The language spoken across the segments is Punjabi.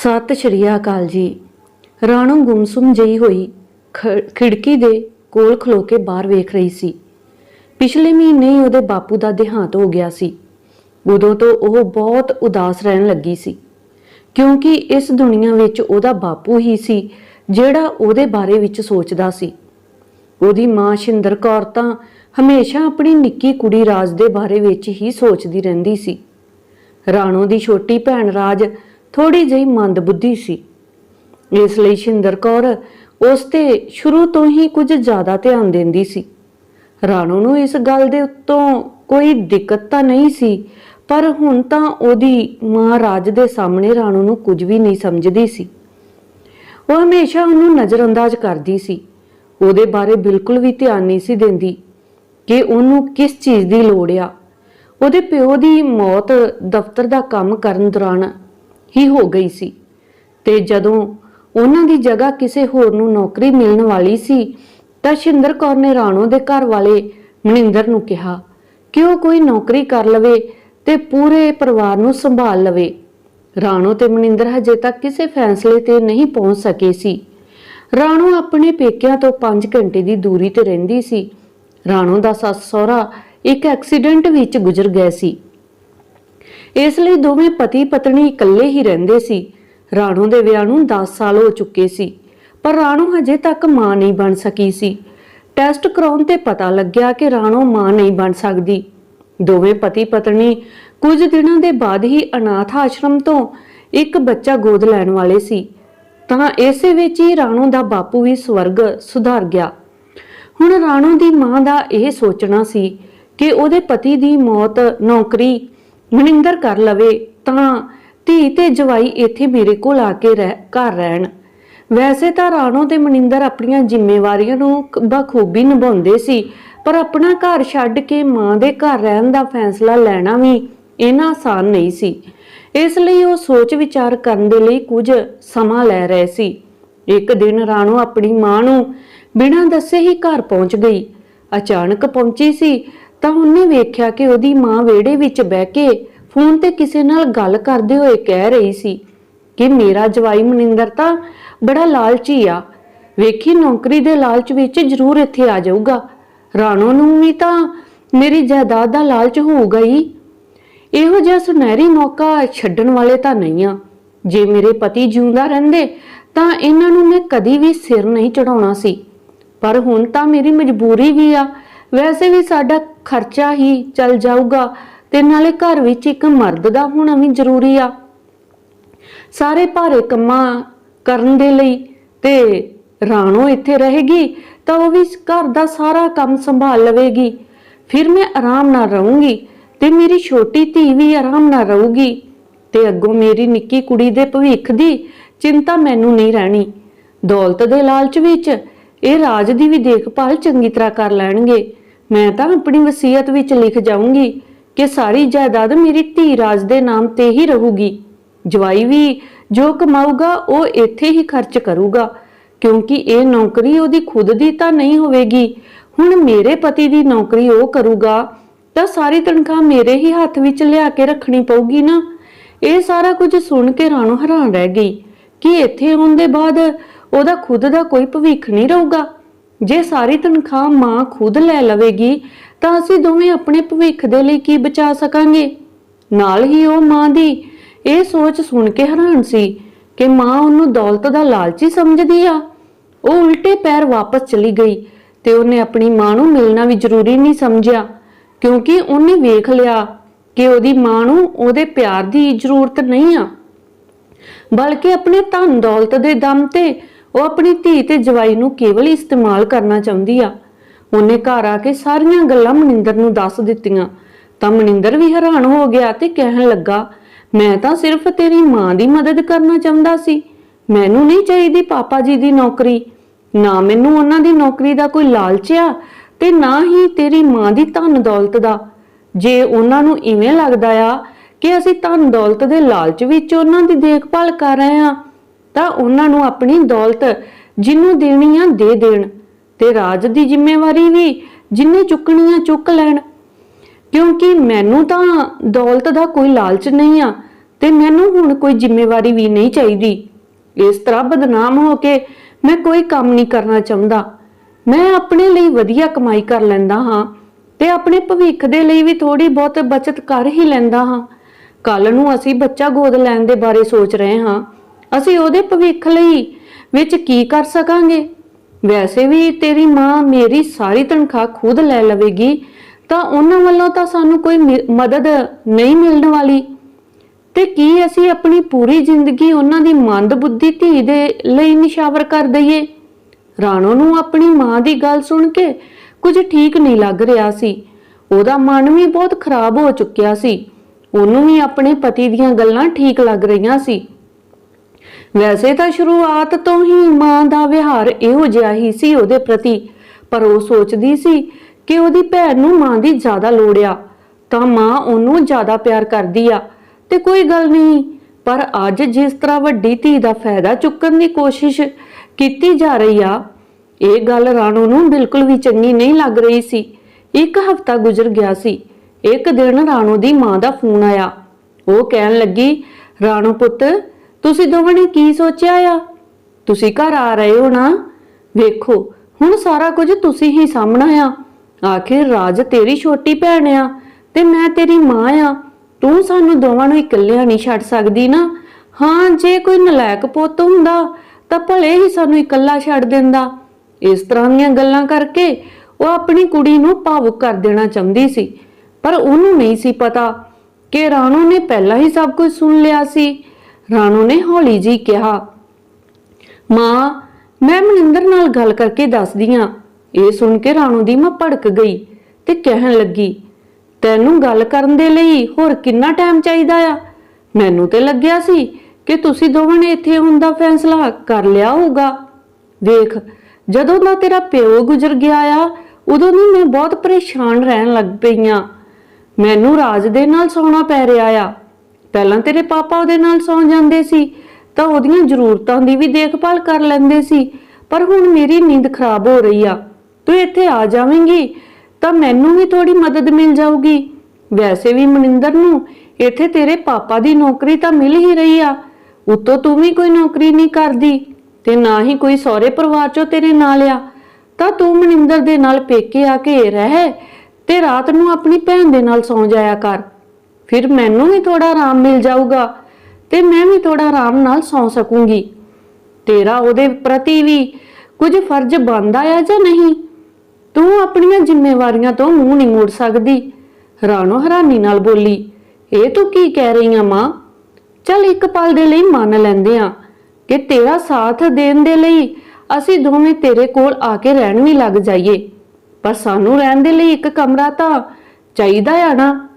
ਸਤਿ ਸ਼੍ਰੀ ਅਕਾਲ ਜੀ। ਰਾਣੋ ਗੁੰਮਸੁਮ ਜਿਹੀ ਹੋਈ ਖ- ਖਿੜਕੀ ਦੇ ਕੋਲ ਖਲੋ ਕੇ ਬਾਹਰ ਵੇਖ ਰਹੀ ਸੀ। ਪਿਛਲੇ ਮਹੀਨੇ ਹੀ ਉਹਦੇ ਬਾਪੂ ਦਾ ਦੇਹਾਂਤ ਹੋ ਗਿਆ ਸੀ। ਉਦੋਂ ਤੋਂ ਉਹ ਬਹੁਤ ਉਦਾਸ ਰਹਿਣ ਲੱਗੀ ਸੀ। ਕਿਉਂਕਿ ਇਸ ਦੁਨੀਆ ਵਿੱਚ ਉਹਦਾ ਬਾਪੂ ਹੀ ਸੀ ਜਿਹੜਾ ਉਹਦੇ ਬਾਰੇ ਵਿੱਚ ਸੋਚਦਾ ਸੀ। ਉਹਦੀ ਮਾਂ ਸ਼ਿੰਦਰ ਕੌਰ ਤਾਂ ਹਮੇਸ਼ਾ ਆਪਣੀ ਨਿੱਕੀ ਕੁੜੀ ਰਾਜ ਦੇ ਬਾਰੇ ਵਿੱਚ ਹੀ ਸੋਚਦੀ ਰਹਿੰਦੀ ਸੀ। ਰਾਣੋ ਦੀ ਛੋਟੀ ਭੈਣ ਰਾਜ ਥੋੜੀ ਜਿਹੀ ਮੰਦਬੁੱਧੀ ਸੀ। ਇਸ ਲਈ ਸ਼ਿੰਦਰ ਕੌਰ ਉਸ ਤੇ ਸ਼ੁਰੂ ਤੋਂ ਹੀ ਕੁਝ ਜ਼ਿਆਦਾ ਧਿਆਨ ਦਿੰਦੀ ਸੀ। ਰਾਣੋ ਨੂੰ ਇਸ ਗੱਲ ਦੇ ਉੱਤੋਂ ਕੋਈ ਦਿੱਕਤ ਤਾਂ ਨਹੀਂ ਸੀ, ਪਰ ਹੁਣ ਤਾਂ ਉਹਦੀ ਮਾਂ ਰਾਜ ਦੇ ਸਾਹਮਣੇ ਰਾਣੋ ਨੂੰ ਕੁਝ ਵੀ ਨਹੀਂ ਸਮਝਦੀ ਸੀ। ਉਹ ਹਮੇਸ਼ਾ ਉਹਨੂੰ ਨਜ਼ਰਅੰਦਾਜ਼ ਕਰਦੀ ਸੀ। ਉਹਦੇ ਬਾਰੇ ਬਿਲਕੁਲ ਵੀ ਧਿਆਨ ਨਹੀਂ ਸੀ ਦਿੰਦੀ ਕਿ ਉਹਨੂੰ ਕਿਸ ਚੀਜ਼ ਦੀ ਲੋੜ ਆ। ਉਹਦੇ ਪਿਓ ਦੀ ਮੌਤ ਦਫ਼ਤਰ ਦਾ ਕੰਮ ਕਰਨ ਦੌਰਾਨ ਹੀ ਹੋ ਗਈ ਸੀ। ਤੇ ਜਦੋਂ ਉਹਨਾਂ ਦੀ ਜਗ੍ਹਾ ਕਿਸੇ ਹੋਰ ਨੂੰ ਨੌਕਰੀ ਮਿਲਣ ਵਾਲੀ ਸੀ, ਤਾਂ ਸ਼ਿੰਦਰ ਕੌਰ ਨੇ ਰਾਣੋ ਦੇ ਘਰ ਵਾਲੇ ਮਨਿੰਦਰ ਨੂੰ ਕਿਹਾ, ਕਿ ਉਹ ਕੋਈ ਨੌਕਰੀ ਕਰ ਲਵੇ ਤੇ ਪੂਰੇ ਪਰਿਵਾਰ ਨੂੰ ਸੰਭਾਲ ਲਵੇ। ਰਾਣੋ ਤੇ ਮਨਿੰਦਰ ਹਜੇ ਤੱਕ ਕਿਸੇ ਫੈਸਲੇ ਤੇ ਨਹੀਂ ਪਹੁੰਚ ਸਕੇ ਸੀ। ਰਾਣੋ ਆਪਣੇ ਪੇਕਿਆਂ ਤੋਂ 5 ਘੰਟੇ ਦੀ ਦੂਰੀ ਤੇ ਰਹਿੰਦੀ ਸੀ। ਰਾਣੋ ਦਾ ਸੱਸ ਸਹੁਰਾ ਇੱਕ ਐਕਸੀਡੈਂਟ ਵਿੱਚ ਗੁਜ਼ਰ ਗਏ ਸੀ। ਇਸ ਲਈ ਦੋਵੇਂ ਪਤੀ ਪਤਨੀ ਇਕੱਲੇ ਹੀ ਰਹਿੰਦੇ ਸੀ। ਰਾਣੋ ਦੇ ਵਿਆਹ ਨੂੰ 10 ਸਾਲ ਹੋ ਚੁੱਕੇ ਸੀ, ਪਰ ਰਾਣੋ ਹਜੇ ਤੱਕ ਮਾਂ ਨਹੀਂ ਬਣ ਸਕੀ ਸੀ। ਟੈਸਟ ਕਰਾਉਣ ਤੇ ਪਤਾ ਲੱਗਿਆ ਕਿ ਰਾਣੋ ਮਾਂ ਨਹੀਂ ਬਣ ਸਕਦੀ। ਦੋਵੇਂ ਪਤੀ ਪਤਨੀ ਕੁਝ ਦਿਨਾਂ ਦੇ ਬਾਅਦ ਹੀ ਅਨਾਥ ਆਸ਼ਰਮ ਤੋਂ ਇੱਕ ਬੱਚਾ ਗੋਦ ਲੈਣ ਵਾਲੇ ਸੀ, ਤਾਂ ਇਸੇ ਵਿੱਚ ਹੀ ਰਾਣੋ ਦਾ ਬਾਪੂ ਵੀ ਸਵਰਗ ਸੁਧਾਰ ਗਿਆ। ਹੁਣ ਰਾਣੋ ਦੀ ਮਾਂ ਦਾ ਇਹ ਸੋਚਣਾ ਸੀ ਕਿ ਉਹਦੇ ਪਤੀ ਦੀ ਮੌਤ ਨੌਕਰੀ ਮਨਿੰਦਰ ਕਰ ਲਵੇ ਤਾਂ ਧੀ ਤੇ ਜਵਾਈ ਇੱਥੇ ਮੇਰੇ ਕੋਲ ਆ ਕੇ ਰਹਿ, ਘਰ ਰਹਿਣ। ਵੈਸੇ ਤਾਂ ਰਾਣੋ ਤੇ ਮਨਿੰਦਰ ਆਪਣੀਆਂ ਜ਼ਿੰਮੇਵਾਰੀਆਂ ਨੂੰ ਕ- ਬਖੂਬੀ ਨਿਭਾਉਂਦੇ ਸੀ, ਪਰ ਆਪਣਾ ਘਰ ਛੱਡ ਕੇ ਮਾਂ ਦੇ ਘਰ ਰਹਿਣ ਦਾ ਫੈਸਲਾ ਲੈਣਾ ਵੀ ਇਹਨਾਂ ਆਸਾਨ ਨਹੀਂ ਸੀ। ਇਸ ਲਈ ਉਹ ਸੋਚ ਵਿਚਾਰ ਕਰਨ ਦੇ ਲਈ ਕੁਝ ਸਮਾਂ ਲੈ ਰਹੇ ਸੀ। ਇੱਕ ਦਿਨ ਰਾਣੋ ਆਪਣੀ ਮਾਂ ਨੂੰ ਬਿਨਾਂ ਦੱਸੇ ਹੀ ਘਰ ਪਹੁੰਚ ਗਈ। ਅਚਾਨਕ ਪਹੁੰਚੀ ਸੀ ਤਾਂ ਉਹਨੇ ਵੇਖਿਆ ਕਿ ਉਹਦੀ ਮਾਂ ਵਿਹੜੇ ਵਿੱਚ ਬਹਿ ਕੇ ਫੋਨ ਤੇ ਕਿਸੇ ਨਾਲ ਗੱਲ ਕਰਦੇ ਹੋਏ ਕਹਿ ਰਹੀ ਸੀ ਕਿ ਮੇਰਾ ਜਵਾਈ ਮਨਿੰਦਰ ਤਾਂ ਬੜਾ ਲਾਲਚੀ ਆ। ਵੇਖੀ ਨੌਕਰੀ ਦੇ ਲਾਲਚ ਵਿੱਚ ਜ਼ਰੂਰ ਇੱਥੇ ਆ ਜਾਊਗਾ। ਰਾਣੋ ਨੂੰ ਵੀ ਤਾਂ ਮੇਰੀ ਜਾਇਦਾਦ ਦਾ ਲਾਲਚ ਹੋਊਗਾ ਹੀ। ਇਹੋ ਜਿਹਾ ਸੁਨਹਿਰੀ ਮੌਕਾ ਛੱਡਣ ਵਾਲੇ ਤਾਂ ਨਹੀਂ ਆ। ਜੇ ਮੇਰੇ ਪਤੀ ਜਿਉਂਦਾ ਰਹਿੰਦੇ ਤਾਂ ਇਹਨਾਂ ਨੂੰ ਮੈਂ ਕਦੀ ਵੀ ਸਿਰ ਨਹੀਂ ਚੜਾਉਣਾ ਸੀ। ਪਰ ਹੁਣ ਤਾਂ ਮੇਰੀ ਮਜਬੂਰੀ ਵੀ ਆ। ਵੈਸੇ ਵੀ ਸਾਡਾ ਖਰਚਾ ਹੀ ਚੱਲ ਜਾਊਗਾ ਤੇ ਨਾਲੇ ਘਰ ਵਿੱਚ ਇੱਕ ਮਰਦ ਦਾ ਹੋਣਾ ਵੀ ਜ਼ਰੂਰੀ ਆ। ਸਾਰੇ ਭਾਰੇ ਕੰਮਾਂ ਕਰਨ ਦੇ ਲਈ ਤੇ ਰਾਣੋ ਇੱਥੇ ਰਹੇਗੀ ਤਾਂ ਉਹ ਵੀ ਘਰ ਦਾ ਸਾਰਾ ਕੰਮ ਸੰਭਾਲ ਲਵੇਗੀ। ਫਿਰ ਮੈਂ ਆਰਾਮ ਨਾਲ ਰਹੂੰਗੀ ਤੇ ਮੇਰੀ ਛੋਟੀ ਧੀ ਵੀ ਆਰਾਮ ਨਾਲ ਰਹੂਗੀ ਤੇ ਅੱਗੋਂ ਮੇਰੀ ਨਿੱਕੀ ਕੁੜੀ ਦੇ ਭਵਿੱਖ ਦੀ ਚਿੰਤਾ ਮੈਨੂੰ ਨਹੀਂ ਰਹਿਣੀ। ਦੌਲਤ ਦੇ ਲਾਲਚ ਵਿੱਚ ਇਹ ਰਾਜ ਦੀ ਵੀ ਦੇਖਭਾਲ ਚੰਗੀ ਤਰ੍ਹਾਂ ਕਰ ਲੈਣਗੇ। ਮੈਂ ਤਾਂ ਆਪਣੀ ਵਸੀਅਤ ਵਿੱਚ ਲਿਖ ਜਾਊਂਗੀ ਕਿ ਸਾਰੀ ਜਾਇਦਾਦ ਮੇਰੀ ਧੀ ਰਾਜ ਦੇ ਨਾਮ ਤੇ ਹੀ ਰਹੂਗੀ। ਜਵਾਈ ਵੀ ਜੋ ਕਮਾਊਗਾ, ਉਹ ਇੱਥੇ ਹੀ ਖਰਚ ਕਰੂਗਾ। ਕਿਉਂਕਿ ਇਹ ਨੌਕਰੀ ਉਹਦੀ ਖੁਦ ਦੀ ਤਾਂ ਨਹੀਂ ਹੋਵੇਗੀ। ਹੁਣ ਮੇਰੇ ਪਤੀ ਦੀ ਨੌਕਰੀ ਉਹ ਕਰੂਗਾ, ਤਾਂ ਸਾਰੀ ਤਨਖਾਹ ਮੇਰੇ ਹੀ ਹੱਥ ਵਿੱਚ ਲਿਆ ਕੇ ਰੱਖਣੀ ਪਊਗੀ ਨਾ। ਇਹ ਸਾਰਾ ਕੁਝ ਸੁਣ ਕੇ ਰਾਣੋ ਹੈਰਾਨ ਰਹਿ ਗਈ ਕਿ ਇੱਥੇ ਆਉਣ ਦੇ ਬਾਅਦ ਉਹਦਾ ਖੁਦ ਦਾ ਕੋਈ ਭਵਿੱਖ ਨਹੀਂ ਰਹੂਗਾ। ਜੇ ਸਾਰੀ ਤਨਖਾਹ ਮਾਂ ਖੁਦ ਲੈ ਲਵੇਗੀ, ਤਾਂ ਅਸੀਂ ਦੋਵੇਂ ਆਪਣੇ ਭਵਿੱਖ ਦੇ ਲਈ ਕੀ ਬਚਾ ਸਕਾਂਗੇ? ਨਾਲ ਹੀ ਉਹ ਮਾਂ ਦੀ ਇਹ ਸੋਚ ਸੁਣ ਕੇ ਹੈਰਾਨ ਸੀ ਕਿ ਮਾਂ ਉਹਨੂੰ ਦੌਲਤ ਦਾ ਲਾਲਚੀ ਸਮਝਦੀ ਆ। ਉਹ ਉਲਟੇ ਪੈਰ ਵਾਪਸ ਚਲੀ ਗਈ ਤੇ ਉਹਨੇ ਆਪਣੀ ਮਾਂ ਨੂੰ ਮਿਲਣਾ ਵੀ ਜ਼ਰੂਰੀ ਨਹੀਂ ਸਮਝਿਆ, ਕਿਉਂਕਿ ਉਹਨੇ ਵੇਖ ਲਿਆ ਕਿ ਉਹਦੀ ਮਾਂ ਨੂੰ ਉਹਦੇ ਪਿਆਰ ਦੀ ਜ਼ਰੂਰਤ ਨਹੀਂ ਆ। ਬਲਕਿ ਆਪਣੇ ਧਨ ਦੌਲਤ ਦੇ ਦਮ ਤੇ ਉਹ ਆਪਣੀ ਧੀ ਤੇ ਜਵਾਈ ਨੂੰ ਕੇਵਲ ਇਸਤੇਮਾਲ ਕਰਨਾ ਚਾਹੁੰਦੀ ਆ। ਉਹਨੇ ਘਰ ਆ ਕੇ ਸਾਰੀਆਂ ਗੱਲਾਂ ਮਨਿੰਦਰ ਨੂੰ ਦੱਸ ਦਿੱਤੀਆਂ। ਤਾਂ ਮਨਿੰਦਰ ਵੀ ਹੈਰਾਨ ਹੋ ਗਿਆ ਤੇ ਕਹਿਣ ਲੱਗਾ, ਮੈਂ ਤਾਂ ਸਿਰਫ ਤੇਰੀ ਮਾਂ ਦੀ ਮਦਦ ਕਰਨਾ ਚਾਹੁੰਦਾ ਸੀ। ਮੈਨੂੰ ਨਹੀਂ ਚਾਹੀਦੀ ਪਾਪਾ ਜੀ ਦੀ ਨੌਕਰੀ। ਨਾ ਮੈਨੂੰ ਉਹਨਾਂ ਦੀ ਨੌਕਰੀ ਦਾ ਕੋਈ ਲਾਲਚ ਆ ਤੇ ਨਾ ਹੀ ਤੇਰੀ ਮਾਂ ਦੀ ਧਨ ਦੌਲਤ ਦਾ। ਜੇ ਉਹਨਾਂ ਨੂੰ ਇਵੇਂ ਲੱਗਦਾ ਆ ਕਿ ਅਸੀਂ ਧਨ ਦੌਲਤ ਦੇ ਲਾਲਚ ਵਿੱਚ ਉਹਨਾਂ ਦੀ ਦੇਖਭਾਲ ਕਰ ਰਹੇ ਹਾਂ ਤਾਂ ਉਹਨਾਂ ਨੂੰ ਆਪਣੀ ਦੌਲਤ ਜਿਹਨੂੰ ਦੇਣੀ ਆ ਦੇ ਦੇਣ ਤੇ ਰਾਜ ਦੀ ਜ਼ਿੰਮੇਵਾਰੀ ਵੀ ਜਿੰਨੇ ਚੁੱਕਣੀ ਆ ਚੁੱਕ ਲੈਣ। ਕਿਉਂਕਿ ਮੈਨੂੰ ਤਾਂ ਦੌਲਤ ਦਾ ਕੋਈ ਲਾਲਚ ਨਹੀਂ ਆ ਤੇ ਮੈਨੂੰ ਹੁਣ ਕੋਈ ਜ਼ਿੰਮੇਵਾਰੀ ਵੀ ਨਹੀਂ ਚਾਹੀਦੀ। ਇਸ ਤਰ੍ਹਾਂ ਬਦਨਾਮ ਹੋ ਕੇ ਮੈਂ ਕੋਈ ਕੰਮ ਨਹੀਂ ਕਰਨਾ ਚਾਹੁੰਦਾ। ਮੈਂ ਆਪਣੇ ਲਈ ਵਧੀਆ ਕਮਾਈ ਕਰ ਲੈਂਦਾ ਹਾਂ ਤੇ ਆਪਣੇ ਭਵਿੱਖ ਦੇ ਲਈ ਵੀ ਥੋੜੀ ਬਹੁਤ ਬਚਤ ਕਰ ਹੀ ਲੈਂਦਾ ਹਾਂ। ਕੱਲ ਨੂੰ ਅਸੀਂ ਬੱਚਾ ਗੋਦ ਲੈਣ ਦੇ ਬਾਰੇ ਸੋਚ ਰਹੇ ਹਾਂ। ਅਸੀਂ ਉਹਦੇ ਭਵਿੱਖ ਲਈ ਵਿੱਚ ਕੀ ਕਰ ਸਕਾਂਗੇ? ਵੈਸੇ ਵੀ ਤੇਰੀ ਮਾਂ ਮੇਰੀ ਸਾਰੀ ਤਨਖਾਹ ਖੁਦ ਲੈ ਲਵੇਗੀ, ਤਾਂ ਉਹਨਾਂ ਵੱਲੋਂ ਤਾਂ ਸਾਨੂੰ ਕੋਈ ਮਿ- ਮਦਦ ਨਹੀਂ ਮਿਲਣ ਵਾਲੀ। ਤੇ ਕੀ ਅਸੀਂ ਆਪਣੀ ਪੂਰੀ ਜ਼ਿੰਦਗੀ ਉਹਨਾਂ ਦੀ ਮੰਦ ਬੁੱਧੀ ਧੀ ਦੇ ਲਈ ਨਿਸ਼ਾਵਰ ਕਰ ਦਈਏ? ਰਾਣੋ ਨੂੰ ਆਪਣੀ ਮਾਂ ਦੀ ਗੱਲ ਸੁਣ ਕੇ ਕੁਝ ਠੀਕ ਨਹੀਂ ਲੱਗ ਰਿਹਾ ਸੀ। ਉਹਦਾ ਮਨ ਵੀ ਬਹੁਤ ਖਰਾਬ ਹੋ ਚੁੱਕਿਆ ਸੀ। ਉਹਨੂੰ ਵੀ ਆਪਣੇ ਪਤੀ ਦੀਆਂ ਗੱਲਾਂ ਠੀਕ ਲੱਗ ਰਹੀਆਂ ਸੀ। ਵੈਸੇ ਤਾਂ ਸ਼ੁਰੂਆਤ ਤੋਂ ਹੀ ਮਾਂ ਦਾ ਵਿਹਾਰ ਇਹੋ ਜਿਹਾ ਹੀ ਸੀ ਉਹਦੇ ਪ੍ਰਤੀ, ਪਰ ਉਹ ਸੋਚਦੀ ਸੀ ਕਿ ਉਹਦੀ ਭੈਣ ਨੂੰ ਮਾਂ ਦੀ ਜ਼ਿਆਦਾ ਲੋੜ ਆ, ਤਾਂ ਮਾਂ ਉਹਨੂੰ ਜ਼ਿਆਦਾ ਪਿਆਰ ਕਰਦੀ ਆ, ਤੇ ਕੋਈ ਗੱਲ ਨਹੀਂ, ਪਰ ਅੱਜ ਜਿਸ ਤਰ੍ਹਾਂ ਵੱਡੀ ਧੀ ਦਾ ਫਾਇਦਾ ਚੁੱਕਣ ਦੀ ਕੋਸ਼ਿਸ਼ ਕੀਤੀ ਜਾ ਰਹੀ ਆ, ਇਹ ਗੱਲ ਰਾਣੋ ਨੂੰ ਬਿਲਕੁਲ ਵੀ ਚੰਗੀ ਨਹੀਂ ਲੱਗ ਰਹੀ ਸੀ। ਇੱਕ ਹਫ਼ਤਾ ਗੁਜ਼ਰ ਗਿਆ ਸੀ, ਇੱਕ ਦਿਨ ਰਾਣੋ ਦੀ ਮਾਂ ਦਾ ਫੋਨ ਆਇਆ। ਉਹ ਕਹਿਣ ਲੱਗੀ, ਰਾਣੋ ਪੁੱਤ ਤੁਸੀਂ ਦੋਵਾਂ ਨੇ ਕੀ ਸੋਚਿਆ ਆ? ਤੁਸੀਂ ਘਰ ਆ ਰਹੇ ਹੋ ਨਾ? ਵੇਖੋ, ਹੁਣ ਸਾਰਾ ਕੁਝ ਤੁਸੀਂ ਹੀ ਸਾਹਮਣਾ ਆ। ਆਖਿਰ ਰਾਜ ਤੇਰੀ ਛੋਟੀ ਭੈਣ ਆ ਤੇ ਮੈਂ ਤੇਰੀ ਮਾਂ ਆ। ਤੂੰ ਸਾਨੂੰ ਦੋਵਾਂ ਨੂੰ ਇਕੱਲਿਆਂ ਨਹੀਂ ਛੱਡ ਸਕਦੀ ਨਾ। ਹਾਂ, ਜੇ ਕੋਈ ਨਲਾਇਕ ਪੁੱਤ ਹੁੰਦਾ, ਤਾਂ ਭਲੇ ਹੀ ਸਾਨੂੰ ਇਕੱਲਾ ਛੱਡ ਦਿੰਦਾ। ਇਸ ਤਰ੍ਹਾਂ ਦੀਆਂ ਗੱਲਾਂ ਕਰਕੇ ਉਹ ਆਪਣੀ ਕੁੜੀ ਨੂੰ ਭਾਵੁਕ ਕਰ ਦੇਣਾ ਚਾਹੁੰਦੀ ਸੀ। ਪਰ ਉਹਨੂੰ ਨਹੀਂ ਸੀ ਪਤਾ ਕਿ ਰਾਣੋ ਨੇ ਪਹਿਲਾਂ ਹੀ ਸਭ ਕੁਝ ਸੁਣ ਲਿਆ ਸੀ। ਰਾਣੋ ਨੇ ਹੌਲੀ ਜੀ ਕਿਹਾ, ਮਾਂ, ਮੈਂ ਮਨਿੰਦਰ ਨਾਲ ਗੱਲ ਕਰਕੇ ਦੱਸਦੀ ਆ। ਇਹ ਸੁਣ ਕੇ ਰਾਣੋ ਦੀ ਮਾਂ ਭੜਕ ਗਈ ਤੇ ਕਹਿਣ ਲੱਗੀ, ਤੈਨੂੰ ਗੱਲ ਕਰਨ ਦੇ ਲਈ ਹੋਰ ਕਿੰਨਾ ਟਾਈਮ ਚਾਹੀਦਾ ਆ? ਮੈਨੂੰ ਤੇ ਲੱਗਿਆ ਸੀ ਕਿ ਤੁਸੀਂ ਦੋਵਾਂ ਨੇ ਇੱਥੇ ਆਉਣ ਦਾ ਫੈਸਲਾ ਕਰ ਲਿਆ ਹੋਊਗਾ। ਦੇਖ, ਜਦੋਂ ਦਾ ਤੇਰਾ ਪਿਓ ਗੁਜ਼ਰ ਗਿਆ ਆ, ਉਦੋਂ ਦੀ ਮੈਂ ਬਹੁਤ ਪਰੇਸ਼ਾਨ ਰਹਿਣ ਲੱਗ ਪਈ ਆ। ਮੈਨੂੰ ਰਾਜ ਦੇ ਨਾਲ ਸੌਣਾ ਪੈ ਰਿਹਾ ਆ। ਪਹਿਲਾਂ ਤੇਰੇ ਪਾਪਾ ਉਹਦੇ ਨਾਲ ਸੌਂ ਜਾਂਦੇ ਸੀ, ਤਾਂ ਉਹਦੀਆਂ ਜ਼ਰੂਰਤਾਂ ਦੀ ਵੀ ਦੇਖਭਾਲ ਕਰ ਲੈਂਦੇ ਸੀ, ਪਰ ਹੁਣ ਮੇਰੀ ਨੀਂਦ ਖਰਾਬ ਹੋ ਰਹੀ ਆ, ਤੂੰ ਇੱਥੇ ਆ ਜਾਵੇਂਗੀ, ਤਾਂ ਮੈਨੂੰ ਵੀ ਥੋੜੀ ਮਦਦ ਮਿਲ ਜਾਊਗੀ। ਵੈਸੇ ਵੀ ਮਨਿੰਦਰ ਨੂੰ ਇੱਥੇ ਤੇਰੇ ਪਾਪਾ ਦੀ ਨੌਕਰੀ ਤਾਂ ਮਿਲ ਹੀ ਰਹੀ ਆ, ਉਤੋਂ ਤੂੰ ਵੀ ਕੋਈ ਨੌਕਰੀ ਨਹੀਂ ਕਰਦੀ, ਤੇ ਨਾ ਹੀ ਕੋਈ ਸਹੁਰੇ ਪਰਿਵਾਰ ਚੋਂ ਤੇਰੇ ਨਾਲ ਆ, ਤਾਂ ਤੂੰ ਮਨਿੰਦਰ ਦੇ ਨਾਲ ਪੇਕੇ ਆ ਕੇ ਰਹਿ, ਤੇ ਰਾਤ ਨੂੰ ਆਪਣੀ ਭੈਣ ਦੇ ਨਾਲ ਸੌਂ ਜਾਇਆ ਕਰ। ਫਿਰ ਮੈਨੂੰ ਵੀ ਥੋੜਾ ਆਰਾਮ ਮਿਲ ਜਾਊਗਾ ਤੇ ਮੈਂ ਵੀ ਥੋੜਾ ਆਰਾਮ ਨਾਲ ਸੌਂ ਸਕੂੰਗੀ। ਤੇਰਾ ਉਹਦੇ ਪ੍ਰਤੀ ਵੀ ਕੁਝ ਫਰਜ਼ ਬਣਦਾ ਆ ਜਾਂ ਨਹੀਂ? ਤੂੰ ਆਪਣੀਆਂ ਜ਼ਿੰਮੇਵਾਰੀਆਂ ਤੋਂ ਮੂੰਹ ਨਹੀਂ ਮੋੜ ਸਕਦੀ। ਰਾਣੋ ਹੈਰਾਨੀ ਨਾਲ ਬੋਲੀ, ਇਹ ਤੂੰ ਕੀ ਕਹਿ ਰਹੀ ਆ ਮਾਂ? ਚੱਲ ਇੱਕ ਪਲ ਦੇ ਲਈ ਮੰਨ ਲੈਂਦੇ ਆ ਕਿ ਤੇਰਾ ਸਾਥ ਦੇਣ ਦੇ ਲਈ ਅਸੀਂ ਦੋਵੇਂ ਤੇਰੇ ਕੋਲ ਆ ਕੇ ਰਹਿਣ ਵੀ ਲੱਗ ਜਾਈਏ। ਪਰ ਸਾਨੂੰ ਰਹਿਣ ਦੇ ਲਈ ਇੱਕ ਕਮਰਾ ਤਾਂ ਚਾਹੀਦਾ ਆ ਨਾ।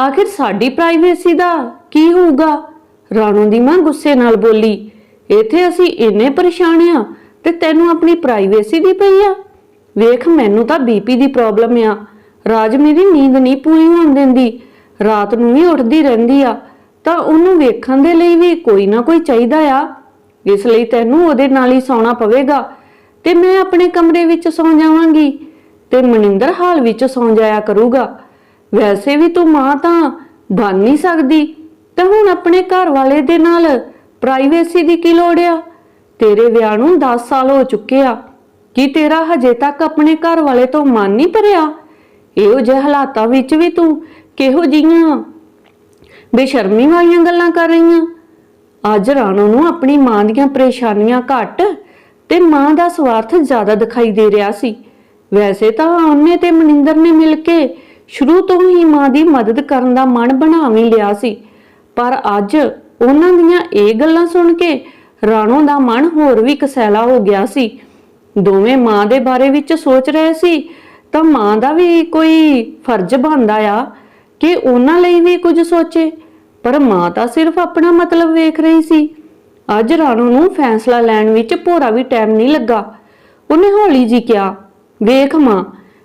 ਆਖਿਰ ਸਾਡੀ ਪ੍ਰਾਈਵੇਸੀ ਦਾ ਕੀ ਹੋਊਗਾ? ਰਾਣੋ ਦੀ ਮਾਂ ਗੁੱਸੇ ਨਾਲ ਬੋਲੀ, ਇੱਥੇ ਅਸੀਂ ਇੰਨੇ ਪਰੇਸ਼ਾਨ ਆ ਤੇ ਤੈਨੂੰ ਆਪਣੀ ਪ੍ਰਾਈਵੇਸੀ ਦੀ ਪਈ ਆ? ਵੇਖ, ਮੈਨੂੰ ਤਾਂ ਬੀਪੀ ਦੀ ਪ੍ਰੋਬਲਮ ਆ। ਰਾਜ ਮੇਰੀ ਨੀਂਦ ਨਹੀਂ ਪੂਰੀ ਹੋਣ ਦਿੰਦੀ। ਰਾਤ ਨੂੰ ਵੀ ਉੱਠਦੀ ਰਹਿੰਦੀ ਆ। ਤਾਂ ਉਹਨੂੰ ਵੇਖਣ ਦੇ ਲਈ ਵੀ ਕੋਈ ਨਾ ਕੋਈ ਚਾਹੀਦਾ ਆ। ਇਸ ਲਈ ਤੈਨੂੰ ਉਹਦੇ ਨਾਲ ਹੀ ਸੌਣਾ ਪਵੇਗਾ ਤੇ ਮੈਂ ਆਪਣੇ ਕਮਰੇ ਵਿੱਚ ਸੌਂ ਜਾਵਾਂਗੀ ਤੇ ਮਨਿੰਦਰ ਹਾਲ ਵਿੱਚ ਸੌਂ ਜਾਇਆ ਕਰੂਗਾ। ਵੈਸੇ ਵੀ ਤੂੰ ਮਾਂ ਤਾਂ ਬਣ ਨਹੀਂ ਸਕਦੀ। ਤਾਂ ਹੁਣ ਆਪਣੇ ਘਰ ਵਾਲੇ ਦੇ ਨਾਲ ਪ੍ਰਾਈਵੇਸੀ ਦੀ ਕੀ ਲੋੜ ਆ? ਤੇਰੇ ਵਿਆਹ ਨੂੰ 10 ਸਾਲ ਹੋ ਚੁੱਕੇ ਆ। ਕੀ ਤੇਰਾ ਹਜੇ ਤੱਕ ਆਪਣੇ ਘਰ ਵਾਲੇ ਤੋਂ ਮਨ ਨਹੀਂ ਭਰਿਆ? ਇਹੋ ਜਿਹੇ ਹਾਲਾਤਾਂ ਵਿੱਚ ਵੀ ਤੂੰ ਕਿਹੋ ਜੀਆਂ ਬੇਸ਼ਰਮੀ ਵਾਲੀਆਂ ਗੱਲਾਂ ਕਰ ਰਹੀਆਂ ਅੱਜ ਰਾਣੋ ਨੂੰ ਆਪਣੀ ਮਾਂ ਦੀਆਂ ਪਰੇਸ਼ਾਨੀਆਂ ਘੱਟ ਤੇ ਮਾਂ ਦਾ ਸਵਾਰਥ ਜ਼ਿਆਦਾ ਦਿਖਾਈ ਦੇ ਰਿਹਾ ਸੀ। ਵੈਸੇ ਤਾਂ ਉਹਨੇ ਤੇ ਮਨਿੰਦਰ ਨੇ ਮਿਲ ਕੇ ਸ਼ੁਰੂ ਤੋਂ ਹੀ ਮਾਂ ਦੀ ਮਦਦ ਕਰਨ ਦਾ ਮਨ ਬਣਾ ਵੀ ਲਿਆ ਸੀ। ਪਰ ਅੱਜ ਉਹਨਾਂ ਦੀਆਂ ਇਹ ਗੱਲਾਂ ਸੁਣ ਕੇ ਰਾਣੋ ਦਾ ਮਨ ਹੋਰ ਵੀ ਕਸੈਲਾ ਹੋ ਗਿਆ ਸੀ। ਦੋਵੇਂ ਮਾਂ ਦੇ ਬਾਰੇ ਵਿੱਚ ਸੋਚ ਰਹੇ ਸੀ ਤਾਂ ਮਾਂ ਦਾ ਵੀ ਕੋਈ ਫਰਜ਼ ਬਣਦਾ ਆ ਕਿ ਉਹਨਾਂ ਲਈ ਵੀ ਕੁਝ ਸੋਚੇ। ਪਰ ਮਾਂ ਤਾਂ ਸਿਰਫ ਆਪਣਾ ਮਤਲਬ ਵੇਖ ਰਹੀ ਸੀ। ਅੱਜ ਰਾਣੋ ਨੂੰ ਫੈਸਲਾ ਲੈਣ ਵਿੱਚ ਭੋਰਾ ਵੀ ਟਾਈਮ ਨਹੀਂ ਲੱਗਾ। ਉਹਨੇ ਹੌਲੀ ਜੀ ਕਿਹਾ, ਵੇਖ ਮਾਂ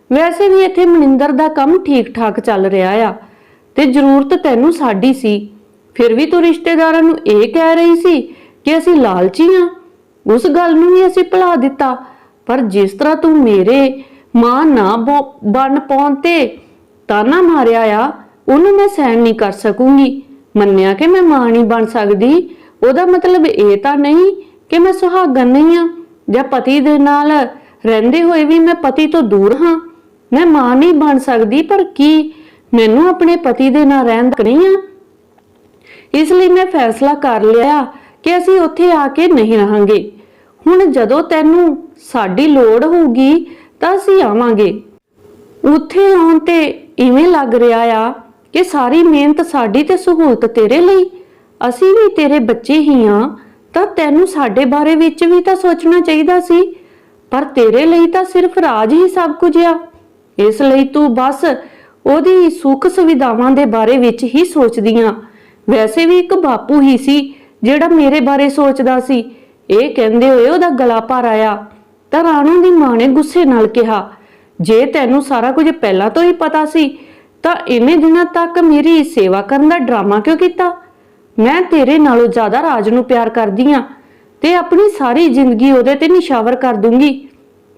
ਵੈਸੇ ਵੀ ਇੱਥੇ ਮਨਿੰਦਰ ਦਾ ਕੰਮ ਠੀਕ ਠਾਕ ਚੱਲ ਰਿਹਾ ਆ ਤੇ ਜ਼ਰੂਰਤ ਤੈਨੂੰ ਸਾਡੀ ਸੀ। ਫਿਰ ਵੀ ਤੂੰ ਰਿਸ਼ਤੇਦਾਰਾਂ ਨੂੰ ਇਹ ਕਹਿ ਰਹੀ ਸੀ ਕਿ ਅਸੀਂ ਲਾਲਚੀ ਆ। ਉਸ ਗੱਲ ਨੂੰ ਵੀ ਅਸੀਂ ਭੁਲਾ ਦਿੱਤਾ। ਪਰ ਜਿਸ ਤਰ੍ਹਾਂ ਤੂੰ ਮੇਰੇ ਮਾਂ ਨਾ ਬਣ ਪਾਉਣ ਤੇ ਤਾਨਾ ਮਾਰਿਆ ਆ, ਉਹਨੂੰ ਮੈਂ ਸਹਿਣ ਨਹੀਂ ਕਰ ਸਕੂੰਗੀ। ਮੰਨਿਆ ਕਿ ਮੈਂ ਮਾਂ ਨਹੀਂ ਬਣ ਸਕਦੀ? ਉਹਦਾ ਮਤਲਬ ਇਹ ਤਾਂ ਨਹੀਂ ਕਿ ਮੈਂ ਸੁਹਾਗਣ ਨਹੀਂ ਆ। ਜਾਂ ਪਤੀ ਦੇ ਨਾਲ ਰਹਿੰਦੇ ਹੋਏ ਵੀ ਮੈਂ ਪਤੀ ਤੋਂ ਦੂਰ ਹਾਂ। ਮੈਂ ਮਾਂ ਨਹੀਂ ਬਣ ਸਕਦੀ, ਪਰ ਕੀ ਮੈਨੂੰ ਆਪਣੇ ਪਤੀ ਦੇ ਨਾਲ ਰਹਿਣ ਦਾ ਨਹੀਂ ਆ? ਇਸ ਲਈ ਮੈਂ ਫੈਸਲਾ ਕਰ ਲਿਆ ਕਿ ਅਸੀਂ ਉੱਥੇ ਆ ਕੇ ਨਹੀਂ ਰਹਾਂਗੇ। ਹੁਣ ਜਦੋਂ ਤੈਨੂੰ ਸਾਡੀ ਲੋੜ ਹੋਊਗੀ, ਤਾਂ ਅਸੀਂ ਆਵਾਂਗੇ। ਉੱਥੇ ਆਉਣ ਤੇ ਇਵੇਂ ਲੱਗ ਰਿਹਾ ਆ ਕਿ ਸਾਰੀ ਮਿਹਨਤ ਸਾਡੀ ਤੇ ਸਹੂਲਤ ਤੇਰੇ ਲਈ। ਅਸੀਂ ਵੀ ਤੇਰੇ ਬੱਚੇ ਹੀ ਆ, ਤਾਂ ਤੈਨੂੰ ਸਾਡੇ ਬਾਰੇ ਵਿੱਚ ਵੀ ਤਾਂ ਸੋਚਣਾ ਚਾਹੀਦਾ ਸੀ, ਪਰ ਤੇਰੇ ਲਈ ਤਾਂ ਸਿਰਫ ਰਾਜ ਹੀ ਸਭ ਕੁਝ ਆ। ਇਸ ਲਈ ਤੂੰ ਬਸ ਉਹਦੀ ਸੁੱਖ ਸੁਵਿਧਾਵਾਂ ਦੇ ਬਾਰੇ ਵਿੱਚ ਹੀ ਸੋਚਦੀ ਵੈਸੇ ਵੀ ਇੱਕ ਬਾਪੂ ਹੀ ਸੀ ਜਿਹੜਾ ਮੇਰੇ ਬਾਰੇ ਸੋਚਦਾ ਸੀ। ਇਹ ਕਹਿੰਦੇ ਹੋਏ ਉਹਦਾ ਗਲਾ ਭਰ ਆਇਆ। ਤਾਂ ਰਾਣੂ ਦੀ ਮਾਂ ਨੇ ਗੁੱਸੇ ਨਾਲ ਕਿਹਾ, ਜੇ ਤੈਨੂੰ ਸਾਰਾ ਕੁਝ ਪਹਿਲਾਂ ਤੋਂ ਹੀ ਪਤਾ ਸੀ, ਤਾਂ ਇੰਨੇ ਦਿਨਾਂ ਤੱਕ ਮੇਰੀ ਸੇਵਾ ਕਰਨ ਦਾ ਡਰਾਮਾ ਕਿਉਂ ਕੀਤਾ? ਮੈਂ ਤੇਰੇ ਨਾਲੋਂ ਜ਼ਿਆਦਾ ਰਾਜ ਨੂੰ ਪਿਆਰ ਕਰਦੀ ਆ ਤੇ ਆਪਣੀ ਸਾਰੀ ਜ਼ਿੰਦਗੀ ਉਹਦੇ ਤੇ ਨਿਸ਼ਾਵਰ ਕਰ ਦੂੰਗੀ।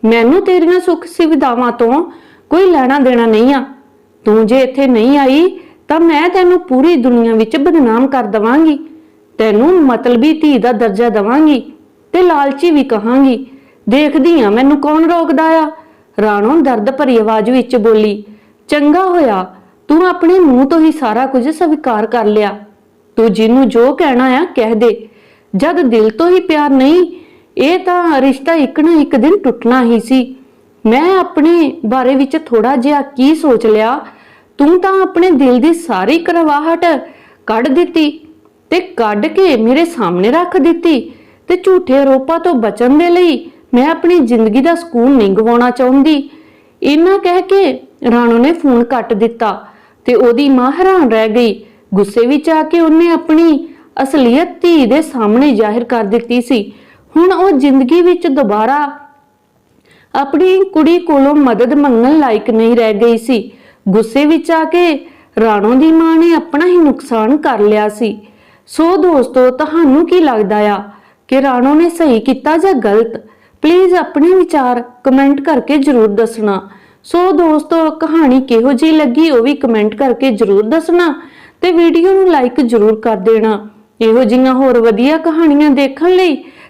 ਮੈਨੂੰ ਤੇਰੀਆਂ ਸੁੱਖ ਸੁਵਿਧਾਵਾਂ ਤੋਂ ਕੋਈ ਲੈਣਾ ਦੇਣਾ ਨਹੀਂ ਆ। ਤੂੰ ਜੇ ਇੱਥੇ ਨਹੀਂ ਆਈ, ਤਾਂ ਮੈਂ ਤੈਨੂੰ ਪੂਰੀ ਦੁਨੀਆ ਵਿੱਚ ਬਦਨਾਮ ਕਰ ਦਵਾਂਗੀ। ਤੈਨੂੰ ਮਤਲਬੀ ਧੀ ਦਾ ਦਰਜਾ ਦਵਾਂਗੀ ਤੇ ਲਾਲਚੀ ਵੀ ਕਹਾਂਗੀ। ਦੇਖਦੀ ਆ ਮੈਨੂੰ ਕੌਣ ਰੋਕਦਾ ਆ? ਰਾਣੋ ਦਰਦ ਭਰੀ ਆਵਾਜ਼ ਵਿੱਚ ਬੋਲੀ, ਚੰਗਾ ਹੋਇਆ, ਤੂੰ ਆਪਣੇ ਮੂੰਹ ਤੋਂ ਹੀ ਸਾਰਾ ਕੁਝ ਸਵੀਕਾਰ ਕਰ ਲਿਆ। ਤੂੰ ਜਿਹਨੂੰ ਜੋ ਕਹਿਣਾ ਆ, ਕਹਿ ਦੇ। ਜਦ ਦਿਲ ਤੋਂ ਹੀ ਪਿਆਰ ਨਹੀਂ, ਇਹ ਤਾਂ ਰਿਸ਼ਤਾ ਇੱਕ ਨਾ ਇੱਕ ਦਿਨ ਟੁੱਟਣਾ ਹੀ ਸੀ। ਮੈਂ ਆਪਣੇ ਬਾਰੇ ਵਿੱਚ ਥੋੜਾ ਜਿਹਾ ਕੀ ਸੋਚ ਲਿਆ? ਤੂੰ ਤਾਂ ਆਪਣੇ ਦਿਲ ਦੀ ਸਾਰੀ ਕਰਵਾਹਟ ਕੱਢ ਦਿੱਤੀ ਤੇ ਕੱਢ ਕੇ ਮੇਰੇ ਸਾਹਮਣੇ ਰੱਖ ਦਿੱਤੀ ਤੇ ਝੂਠੇ ਆਰੋਪਾਂ ਤੋਂ ਬਚਣ ਦੇ ਲਈ ਮੈਂ ਆਪਣੀ ਜ਼ਿੰਦਗੀ ਦਾ ਸਕੂਨ ਨਹੀਂ ਗਵਾਉਣਾ ਚਾਹੁੰਦੀ। ਇਹਨਾਂ ਕਹਿ ਕੇ ਰਾਣੋ ਨੇ ਫੋਨ ਕੱਟ ਦਿੱਤਾ ਤੇ ਉਹਦੀ ਮਾਂ ਹੈਰਾਨ ਰਹਿ ਗਈ। ਗੁੱਸੇ ਵਿੱਚ ਆ ਕੇ ਉਹਨੇ ਆਪਣੀ ਅਸਲੀਅਤ ਧੀ ਦੇ ਸਾਹਮਣੇ ਜ਼ਾਹਿਰ ਕਰ ਦਿੱਤੀ ਸੀ। ਹੁਣ ਉਹ ਜ਼ਿੰਦਗੀ ਵਿੱਚ ਦੁਬਾਰਾ ਆਪਣੀ ਕੁੜੀ ਕੋਲੋਂ ਮਦਦ ਮੰਗਣ ਲਾਇਕ ਨਹੀਂ ਰਹਿ ਗਈ ਸੀ। ਗੁੱਸੇ ਵਿੱਚ ਆ ਕੇ ਰਾਣੋ ਦੀ ਮਾਂ ਨੇ ਆਪਣਾ ਹੀ ਨੁਕਸਾਨ ਕਰ ਲਿਆ ਸੀ। ਸੋ ਦੋਸਤੋ, ਤੁਹਾਨੂੰ ਕੀ ਲੱਗਦਾ ਆ ਕਿ ਰਾਣੋ ਨੇ ਸਹੀ ਕੀਤਾ ਜਾਂ ਗਲਤ? ਪਲੀਜ਼ ਆਪਣੇ ਵਿਚਾਰ ਕਮੈਂਟ ਕਰਕੇ ਜਰੂਰ ਦੱਸਣਾ। ਸੋ ਦੋਸਤੋ, ਕਹਾਣੀ ਕਿਹੋ ਜਿਹੀ ਲੱਗੀ ਉਹ ਵੀ ਕਮੈਂਟ ਕਰਕੇ ਜਰੂਰ ਦੱਸਣਾ ਤੇ ਵੀਡੀਓ ਨੂੰ ਲਾਈਕ ਜਰੂਰ ਕਰ ਦੇਣਾ। ਇਹੋ ਜਿਹੀਆਂ ਹੋਰ ਵਧੀਆ ਕਹਾਣੀਆਂ ਦੇਖਣ ਲਈ